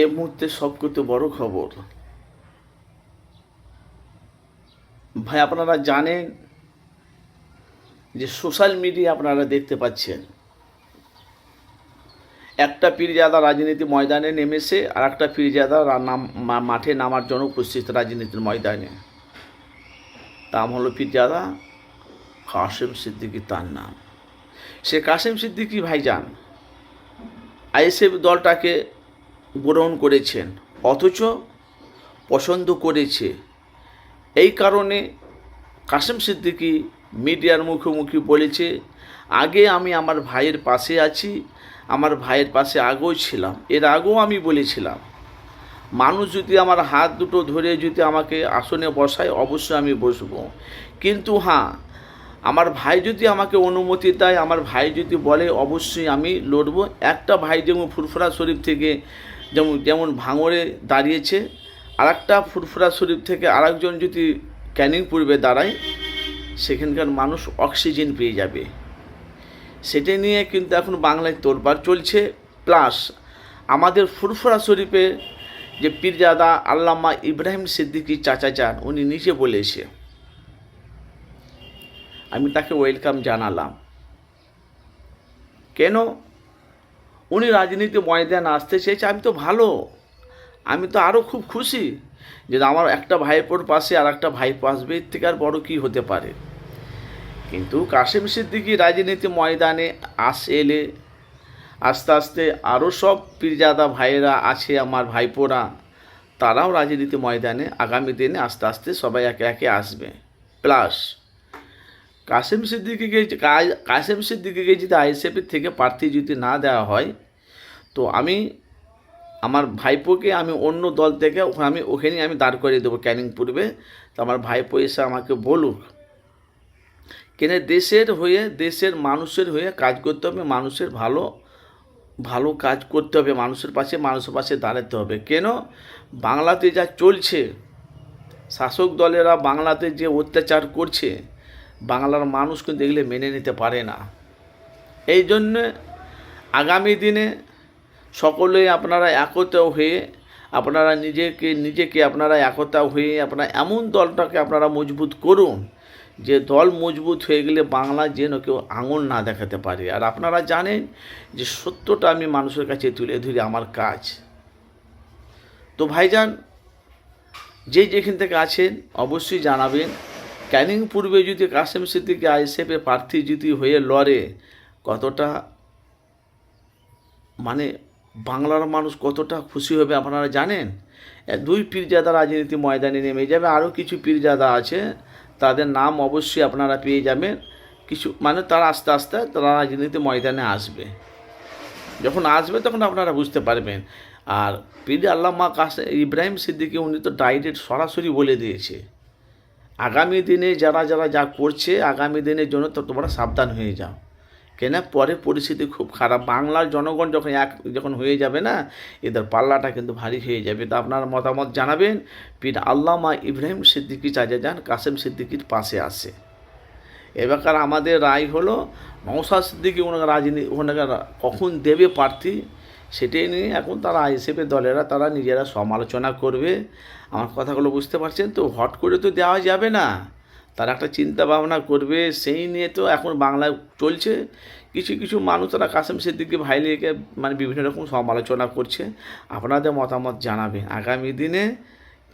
এ মুহূর্তে সবকতে বড় খবর। ভাই, আপনারা জানেন যে সোশ্যাল মিডিয়া আপনারা দেখতে পাচ্ছেন। একটা পীরজাদা রাজনীতি ময়দানে নেমেছে আর একটা পীরজাদা মাঠে নামার জন্য উপস্থিত রাজনীতির ময়দানে। নাম হলো পীরজাদা কাশেম সিদ্দিকি, তার নাম। সে কাশেম সিদ্দিকি ভাইজান, আইএসএফ দলটাকে গ্রহণ করেছেন, অথচ পছন্দ করেছে। এই কারণে কাসেম সিদ্দিকি মিডিয়ার মুখোমুখি বলেছে, আগে আমি আমার ভাইয়ের পাশে আছি, আমার ভাইয়ের পাশে আগেও ছিলাম। এর আগেও আমি বলেছিলাম, মানুষ যদি আমার হাত দুটো ধরে যদি আমাকে আসনে বসায়, অবশ্যই আমি বসবো। কিন্তু হ্যাঁ আমার ভাই যদি আমাকে অনুমতি দেয়, আমার ভাই যদি বলে, অবশ্যই আমি লড়বো। একটা ভাই যেমন ফুরফুরা শরীফ থেকে যেমন যেমন ভাঙড়ে দাঁড়িয়েছে আর একটা ফুরফুরা শরীফ থেকে আরেকজন যদি ক্যানিং পূর্বে দাঁড়ায়, সেখানকার মানুষ অক্সিজেন পেয়ে যাবে। সেটা নিয়ে কিন্তু এখন বাংলায় তোরবার চলছে। প্লাস আমাদের ফুরফুরা শরীফে যে পীরজাদা আল্লামা ইব্রাহিম সিদ্দিকী চাচা যান, উনি নিজে বলেছে আমি তাকে ওয়েলকাম জানালাম। কেন? উনি রাজনীতি ময়দানে আসতে চেয়েছে, আমি তো ভালো। আমি তো আরও খুব খুশি যে আমার একটা ভাইপোর পাশে আর একটা ভাইপো আসবে এর থেকে আর বড়ো কী হতে পারে। কিন্তু কাশেম সিদ্দিকি রাজনীতি ময়দানে আস এলে, আস্তে আস্তে আরও সব পীরজাদা ভাইয়েরা আছে, আমার ভাইপোরা, তারাও রাজনীতি ময়দানে আগামী দিনে আস্তে আস্তে সবাই একে একে আসবে। প্লাস কাসেম সিদ্দিকিকে কাসেম সিদ্দিকিকে যদি আইএসএফের থেকে প্রার্থী যদি না দেওয়া হয়, তো আমি আমার ভাইপোকে আমি অন্য দল থেকে আমি ওখানেই আমি দাঁড় করিয়ে দেবো ক্যানিং পূর্বে। তো আমার ভাইপো এসে আমাকে বলুক, কেন দেশের হয়ে, দেশের মানুষের হয়ে কাজ করতে হবে, মানুষের ভালো ভালো কাজ করতে হবে, মানুষের পাশে মানুষের পাশে দাঁড়াতে হবে। কেন? বাংলাতে যা চলছে, শাসক দলেরা বাংলাতে যে অত্যাচার করছে বাংলার মানুষ কিন্তু এগুলো মেনে নিতে পারে না। এই জন্যে আগামী দিনে সকলেই আপনারা একতা হয়ে, আপনারা নিজেকে নিজেকে আপনারা একতা হয়ে আপনারা এমন দলটাকে আপনারা মজবুত করুন যে দল মজবুত হয়ে গেলে বাংলা যেন কেউ আঙুল না দেখাতে পারে। আর আপনারা জানেন যে সত্যটা আমি মানুষের কাছে তুলে ধরি আমার কাজ। তো ভাইজান, যে যেখান থেকে আছেন অবশ্যই জানাবেন। ক্যানিং পূর্বে যদি কাসেম সিদ্দিকি আইএসএফে প্রার্থী যদি হয়ে লড়ে, কতটা মানে বাংলার মানুষ কতটা খুশি হবে আপনারা জানেন? দুই পীরজাদা রাজনীতি ময়দানে নেমে যাবে। আরও কিছু পীরজাদা আছে, তাদের নাম অবশ্যই আপনারা পেয়ে যাবেন। কিছু মানে তারা আস্তে আস্তে তারা রাজনীতি ময়দানে আসবে। যখন আসবে তখন আপনারা বুঝতে পারবেন। আর পীর আল্লামা কাসে ইব্রাহিম সিদ্দিকি, উনি তো ডাইরেক্ট সরাসরি বলে দিয়েছে। আগামী দিনে যারা যারা যা করছে, আগামী দিনের জন্য তো তোমরা সাবধান হয়ে যাও। কেন? পরে পরিস্থিতি খুব খারাপ। বাংলার জনগণ যখন এক, যখন হয়ে যাবে না, এদের পাল্লাটা কিন্তু ভারী হয়ে যাবে। তা আপনার মতামত জানাবেন। পীর আল্লামা ইব্রাহিম সিদ্দিকি চাচা যান কাসেম সিদ্দিকির পাশে আসে এবার আমাদের রায় হলো নৌসাদ সিদ্দিকি ওনাকে রাজনীতি, ওনাকে কখন দেবে প্রার্থী? সেটাই নিয়ে এখন তারা আইএসএফের দলেরা তারা নিজেরা সমালোচনা করবে। আমার কথাগুলো বুঝতে পারছেন তো? হট করে তো দেওয়া যাবে না। তারা একটা চিন্তা ভাবনা করবে, সেই নিয়ে তো এখন বাংলায় চলছে। কিছু কিছু মানুষ তারা কাসেম সিদ্দিকি ভাই লিগে মানে বিভিন্ন রকম সমালোচনা করছে। আপনাদের মতামত জানাবেন। আগামী দিনে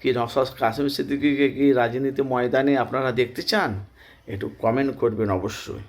কি নসাস কাসেম সিদ্দিকিকে কি রাজনীতি ময়দানে আপনারা দেখতে চান? একটু কমেন্ট করবেন অবশ্যই।